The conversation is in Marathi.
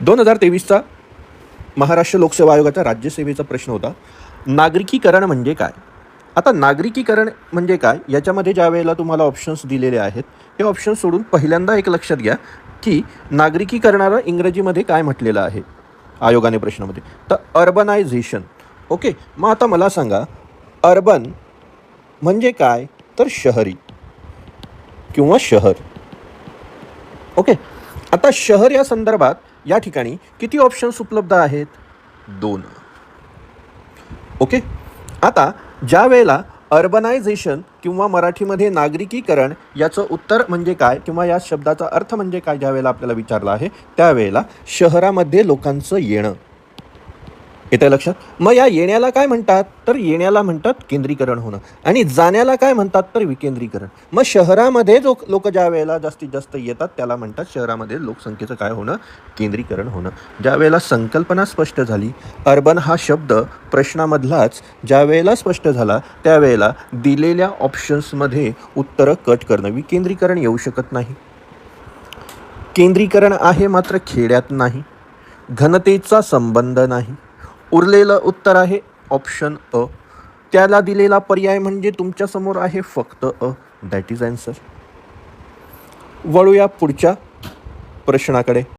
दोन हजार तेवीसचा महाराष्ट्र लोकसेवा आयोगाचा राज्यसेवेचा प्रश्न होता. नागरिकीकरण म्हणजे काय? आता नागरिकीकरण म्हणजे काय? याच्यामध्ये ज्या वेळेला तुम्हाला ऑप्शन्स दिलेले आहेत हे ऑप्शन्स सोडून पहिल्यांदा एक लक्षात घ्या की नागरिकीकरणाला इंग्रजीमध्ये काय म्हटलेलं आहे? आयोगाने प्रश्नामध्ये. तर अर्बनायझेशन ओके मग आता मला सांगा अर्बन म्हणजे काय? तर शहरी किंवा शहर. ओके आता शहर या संदर्भात या ठिकाणी किती ऑप्शन्स उपलब्ध आहेत? दोन. ओके आता ज्या वेळेला अर्बनायझेशन किंवा मराठीमध्ये नागरिकीकरण याचं उत्तर म्हणजे काय किंवा या शब्दाचा अर्थ म्हणजे काय ज्या वेळेला आपल्याला विचारला आहे त्यावेळेला शहरामध्ये लोकांचं येणं. येतं लक्षात? मग या येण्याला काय म्हणतात? तर येण्याला म्हणतात केंद्रीकरण होणं. आणि जाण्याला काय म्हणतात? तर विकेंद्रीकरण. मग शहरामध्ये जो लोक ज्या वेळेला जास्तीत जास्त येतात त्याला म्हणतात शहरामध्ये लोकसंख्येचं काय होणं? केंद्रीकरण होणं. ज्या वेळेला संकल्पना स्पष्ट झाली अर्बन हा शब्द प्रश्नामधलाच ज्या वेळेला स्पष्ट झाला त्यावेळेला दिलेल्या ऑप्शन्समध्ये उत्तरं कट करणं. विकेंद्रीकरण येऊ शकत नाही. केंद्रीकरण आहे मात्र खेड्यात नाही. घनतेचा संबंध नाही. उरलेलं उत्तर आहे ऑप्शन अ. त्याला दिलेला पर्याय म्हणजे तुमच्यासमोर आहे फक्त अ. दॅट इज अँसर वळूया पुढच्या प्रश्नाकडे.